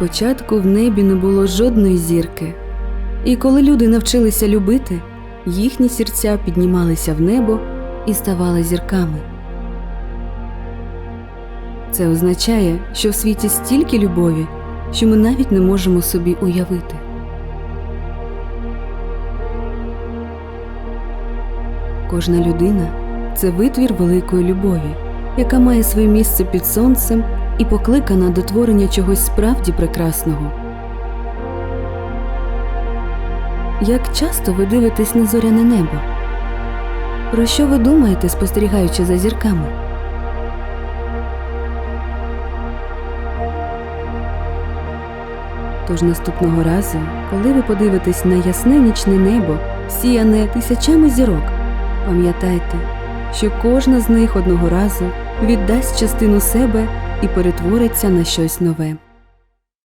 Спочатку в небі не було жодної зірки, і коли люди навчилися любити, їхні серця піднімалися в небо і ставали зірками. Це означає, що в світі стільки любові, що ми навіть не можемо собі уявити. Кожна людина це витвір великої любові, яка має своє місце під сонцем і покликана до творення чогось справді прекрасного. Як часто ви дивитесь на зоряне небо? Про що ви думаєте, спостерігаючи за зірками? Тож наступного разу, коли ви подивитесь на ясне нічне небо, сіяне тисячами зірок, пам'ятайте, що кожна з них одного разу віддасть частину себе і перетвориться на щось нове.